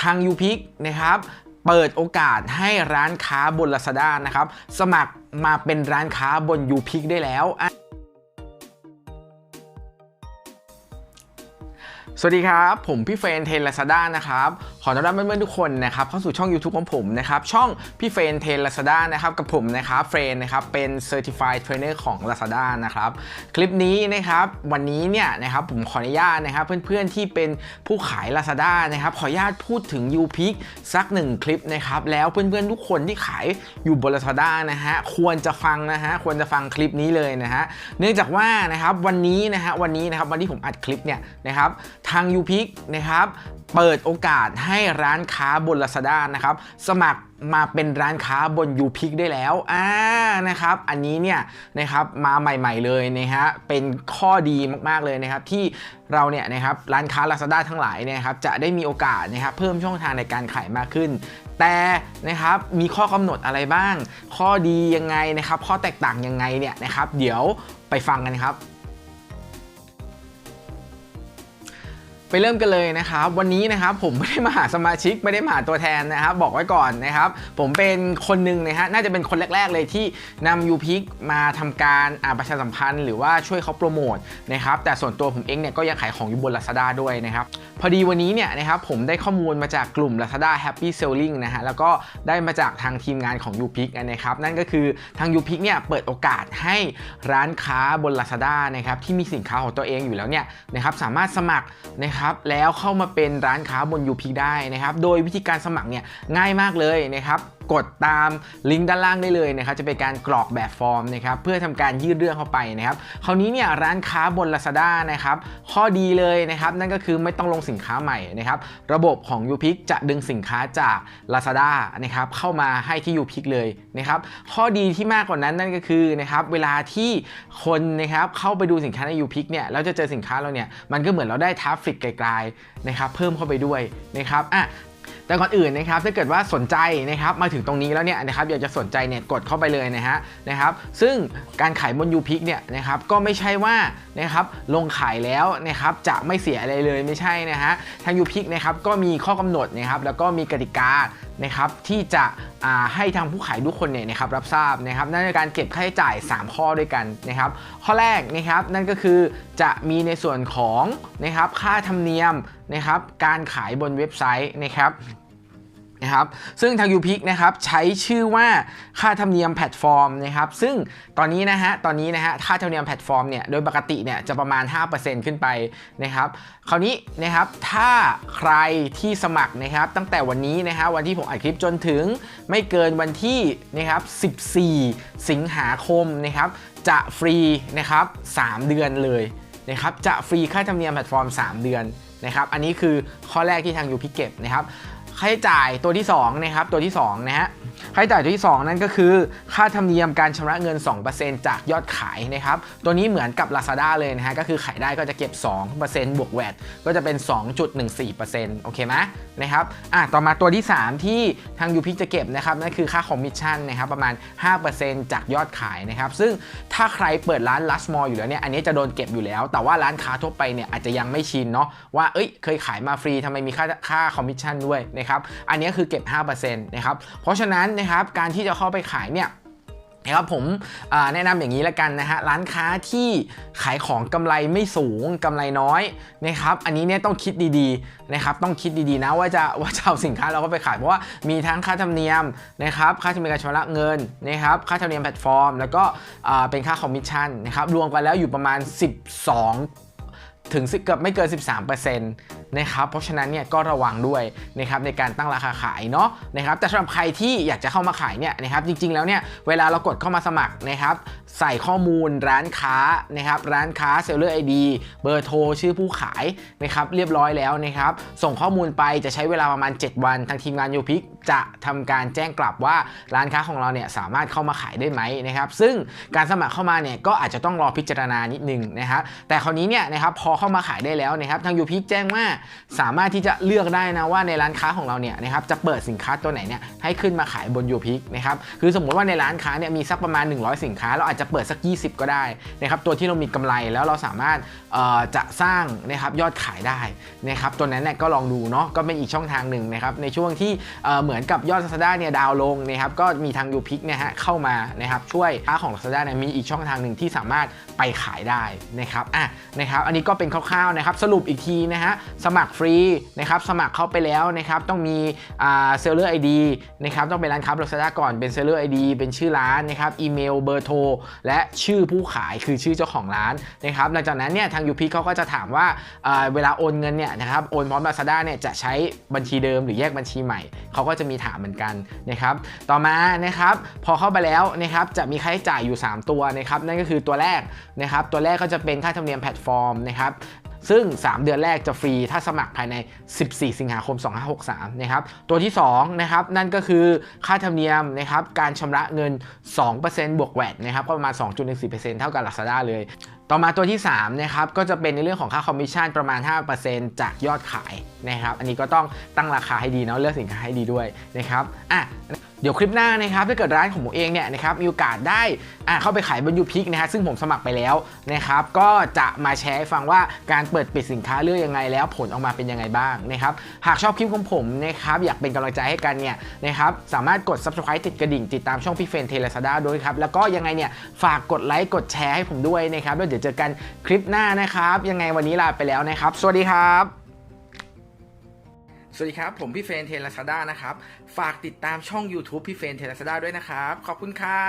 ทางยูพิกนะครับเปิดโอกาสให้ร้านค้าบน Lazada นะครับ สมัครมาเป็นร้านค้าบน u p i c ได้แล้ว สวัสดีครับ ผมพี่เฟรนเทนลาซาด้านะครับ ขอต้อนรับเพื่อนๆทุกคนนะครับเข้าสู่ช่อง YouTube ของผมนะครับ ช่องพี่เฟรนเทนลาซาด้านะครับกับผมนะครับเฟรนนะครับเป็น Certified Trainer ของ Lazada นะครับคลิปนี้นะครับวันนี้เนี่ยนะครับผมขออนุญาตนะครับเพื่อนๆที่เป็นผู้ขาย Lazada นะครับขออนุญาตพูดถึง u p i c สักหนึ่งคลิปนะครับแล้วเพื่อนๆทุกคนที่ขายอยู่บน Lazada นะฮะควรจะฟังนะฮะควรจะฟังคลิปนี้เลยนะฮะเนื่องจากว่านะครับวันนี้นะฮะวันนี้นะครับวันที่ผมอัดคลิปเนี่ยนะครับทาง u p i c นะครับเปิดโอกาสให้ร้านค้าบน Lazada นะครับสมัครมาเป็นร้านค้าบน u p i c ได้แล้วอ่านะครับ อันนี้เนี่ยนะครับมาใหม่ ๆเลยนะฮะเป็นข้อดีมากๆเลยนะครับที่เราเนี่ยนะครับร้านค้า Lazada ทั้งหลายนี่ยครับจะได้มีโอกาสนะครับเพิ่มช่องทางในการขายมากขึ้น แต่นะครับมีข้อกำหนดอะไรบ้าง ข้อดียังไงนะครับ ข้อแตกต่างยังไงเนี่ยนะครับ เดี๋ยวไปฟังกันครับ ไปเริ่มกันเลยนะครับวันนี้นะครับผมไม่ได้มาหาสมาชิกไม่ได้มาหาตัวแทนนะครับบอกไว้ก่อนนะครับผมเป็นคนหนึ่งนะฮะน่าจะเป็นคนแรก ๆ เลยที่นำยูพิกมาทำการอ่าประชาสัมพันธ์ หรือว่าช่วยเขาโปรโมทนะครับแต่ส่วนตัวผมเองเนี่ยก็ยังขายของอยู่บน Lazada ด้วยนะครับพอดีวันนี้เนี่ยนะครับผมได้ข้อมูลมาจากกลุ่ม Lazada Happy Selling นะฮะแล้วก็ได้มาจากทางทีมงานของ u p i c นะครับนั่นก็คือทาง u p i c เนี่ยเปิดโอกาสให้ร้านค้าบน Lazada นะครับที่มีสินค้าของตัวเองอยู่แล้วเนี่ยนะครับสามารถสมัครนะครับครับแล้วเข้ามาเป็นร้านค้าบนยูพีได้นะครับโดยวิธีการสมัครเนี่ยง่ายมากเลยนะครับ กดตามลิงก์ด้านล่างได้เลยนะครับจะเป็นการกรอกแบบฟอร์มนะครับเพื่อทำการยื่นเรื่องเข้าไปนะครับคราวนี้เนี่ยร้านค้าบน Lazada นะครับข้อดีเลยนะครับนั่นก็คือไม่ต้องลงสินค้าใหม่นะครับระบบของ u p i c จะดึงสินค้าจาก Lazada นะครับเข้ามาให้ที่ u p i c เลยนะครับข้อดีที่มากกว่านั้นนั่นก็คือนะครับเวลาที่คนนะครับเข้าไปดูสินค้าใน u p i c เนี่ยแล้วจะเจอสินค้าเราเนี่ยมันก็เหมือนเราได้ทราฟฟิกไกลๆนะครับเพิ่มเข้าไปด้วยนะครับอะ แต่ก่อนอื่นนะครับถ้าเกิดว่าสนใจนะครับมาถึงตรงนี้แล้วเนี่ยนะครับอยากจะสนใจเนี่ยกดเข้าไปเลยนะฮะนะครับซึ่งการขายบน u p i c เนี่ยนะครับก็ไม่ใช่ว่านะครับลงขายแล้วนะครับจะไม่เสียอะไรเลยไม่ใช่นะฮะทาง u p i c นะครับก็มีข้อกำหนดนะครับแล้วก็มีกติกานะครับที่จะอ่าให้ทางผู้ขายทุกคนเนี่ยนะครับรับทราบนะครับนั่นคือการเก็บค่าใช้จ่าย 3 ข้อด้วยกันนะครับข้อแรกนะครับนั่นก็คือจะมีในส่วนของนะครับค่าธรรมเนียมนะครับการขายบนเว็บไซต์นะครับ นะครับซึ่งทาง u p i c นะครับใช้ชื่อว่าค่าธรรมเนียมแพลตฟอร์มนะครับซึ่งตอนนี้นะฮะตอนนี้นะฮะค่าธรรมเนียมแพลตฟอร์มเนี่ยโดยปกติเนี่ยจะประมาณ 5%ขึ้นไปนะครับคราวนี้นะครับถ้าใครที่สมัครนะครับตั้งแต่วันนี้นะฮะวันที่ผมอัดคลิปจนถึงไม่เกินวันที่นะครับ14 สิงหาคมนะครับจะฟรีนะครับ3เดือนเลยนะครับจะฟรีค่าธรรมเนียมแพลตฟอร์ม 3 เดือนนะครับอันนี้คือข้อแรกที่ทาง u p i c เก็บนะครับ ค่าใช้จ่ายตัวที่2นะครับตัวที่2นะฮะ ค่าใช้จ่ายตัวที่ 2 นั่นก็คือ ค่าธรรมเนียมการชำระเงิน 2%จากยอดขายนะครับ ตัวนี้เหมือนกับ Lazada เลยนะฮะ ก็คือขายได้ก็จะเก็บ 2%บวกแวดก็จะเป็น 2.14%โอเคไหมนะครับ อะ ต่อมาตัวที่ 3 ที่ทางยูพิกจะเก็บนะครับ นั่นคือค่าคอมมิชชั่นนะครับ ประมาณ 5%จากยอดขายนะครับ ซึ่งถ้าใครเปิดร้านลัสมอลอยู่แล้วเนี่ย อันนี้จะโดนเก็บอยู่แล้ว แต่ว่าร้านค้าทั่วไปเนี่ยอาจจะยังไม่ชินเนาะ ว่า เอ้ย เคยขายมาฟรีทำไมมีค่าค่าคอมมิชชั่นด้วยนะครับ อันนี้คือเก็บ 5%นะครับ เพราะฉะนั้นนะครับการที่จะเข้าไปขายเนี่ยนะครับผมแนะนำอย่างนี้ละกันนะฮะร้านค้าที่ขายของกำไรไม่สูงกำไรน้อยนะครับอันนี้เนี่ยต้องคิดดีๆนะครับต้องคิดดีๆนะว่าจะว่าจะเอาสินค้าเราก็ไปขายเพราะว่ามีทั้งค่าธรรมเนียมนะครับค่าธรรมเนียมการชำระเงินนะครับค่าธรรมเนียมแพลตฟอร์ม แล้วก็เป็นค่าคอมมิชชั่นนะครับรวมกันแล้วอยู่ประมาณ 12 ถึงเกือบไม่เกิน 13%นะครับ เพราะฉะนั้นเนี่ยก็ระวังด้วยนะครับในการตั้งราคาขายเนาะนะครับ แต่สำหรับใครที่อยากจะเข้ามาขายเนี่ยนะครับ จริงๆแล้วเนี่ยเวลาเรากดเข้ามาสมัครนะครับ ใส่ข้อมูลร้านค้านะครับร้านค้า Seller ID เบอร์โทรชื่อผู้ขายนะครับเรียบร้อยแล้วนะครับ ส่งข้อมูลไปจะใช้เวลาประมาณ 7 วัน ทางทีมงานยูพิกจะทำการแจ้งกลับว่าร้านค้าของเราเนี่ยสามารถเข้ามาขายได้ไหมนะครับ ซึ่งการสมัครเข้ามาเนี่ยก็อาจจะต้องรอพิจารณานิดนึงนะครับแต่คราวนี้เนี่ยนะครับพอเข้ามาขายได้แล้วนะครับทางยูพิกแจ้งว่าสามารถที่จะเลือกได้นะว่าในร้านค้าของเราเนี่ยนะครับจะเปิดสินค้าตัวไหนเนี่ยให้ขึ้นมาขายบนยูพิกนะครับคือสมมติว่าในร้านค้าเนี่ยมีสักประมาณ 100 สินค้าเราอาจจะเปิดสัก 20 ก็ได้นะครับตัวที่เรามีกำไรแล้วเราสามารถเอ่อจะสร้างนะครับยอดขายได้นะครับตัวนั้นเนี่ยก็ลองดูเนาะก็เป็นอีกช่องทางหนึ่งนะครับในช่วงที่เหมือนกับยอด Lazada เนี่ยดาวลงนะครับก็มีทางยูพิกเนี่ยฮะเข้ามานะครับช่วยค้าของ Lazada เนี่ยมีอีกช่องทางหนึ่งที่สามารถไปขายได้นะครับอะนะครับอันนี้ก็เป็นคร่าวๆนะครับสรุปอีกทีนะฮะสมัครฟรีนะครับสมัครเข้าไปแล้วนะครับต้องมีอ่าเซลเลอร์ไอดีนะครับต้องเป็นร้านค้า Lazada ก่อนเป็นเซลเลอร์ไอดีเป็นชื่อร้านนะครับอีเมลเบอร์โทรและชื่อผู้ขายคือชื่อเจ้าของร้านนะครับหลังจากนั้นเนี่ยทางยูพิกเขาก็จะถามว่าเอ่อเวลาโอนเงินเนี่ยนะครับโอนพร้อม Lazada เนี่ยจะใช้บัญชีเดิมหรือแยกบัญชีใหม่เขาก็จะมีถามเหมือนกันนะครับต่อมานะครับพอเข้าไปแล้วนะครับจะมีค่าใช้จ่ายอยู่ 3 ตัวนะครับนั่นก็คือตัวแรกนะครับตัวแรกก็จะเป็นค่าธรรมเนียมแพลตฟอร์มนะครับซึ่ง 3 เดือนแรกจะฟรีถ้าสมัครภายใน 14 สิงหาคม 2563 นะครับ ตัวที่ 2 นะครับ นั่นก็คือค่าธรรมเนียมนะครับ การชำระเงิน 2%บวกแวดนะครับ ก็ประมาณ 2.14%เท่ากับ Lazada เลย ต่อมาตัวที่3นะครับก็จะเป็นในเรื่องของค่าคอมมิชชั่นประมาณ 5%จากยอดขายนะครับ อันนี้ก็ต้องตั้งราคาให้ดีเนาะเลือกสินค้าให้ดีด้วยนะครับอะเดี๋ยวคลิปหน้านะครับถ้าเกิดร้านของผมเองเนี่ยนะครับมีโอกาสได้อะเข้าไปขายบนยูพิกนะฮะซึ่งผมสมัครไปแล้วนะครับก็จะมาแชร์ให้ฟังว่าการเปิดปิดสินค้าเลือกยังไงแล้วผลออกมาเป็นยังไงบ้างนะครับหากชอบคลิปของผมนะครับอยากเป็นกำลังใจให้กันเนี่ยนะครับสามารถกด subscribe ติดกระดิ่ง ติดตามช่องพี่เฟรนเทเลซาด้าด้วยครับแล้วก็ยังไงเนี่ยฝากกดไลค์กดแชร์ให้ผมด้วยนะครับแล้วเดี๋ยวเจอกันคลิปหน้านะครับ ยังไงวันนี้ลาไปแล้วนะครับ สวัสดีครับสวัสดีครับ ผมพี่เฟรนเทลซาด้านะครับ ฝากติดตามช่อง YouTube พี่เฟรนเทลซาด้าด้วยนะครับ ขอบคุณครับ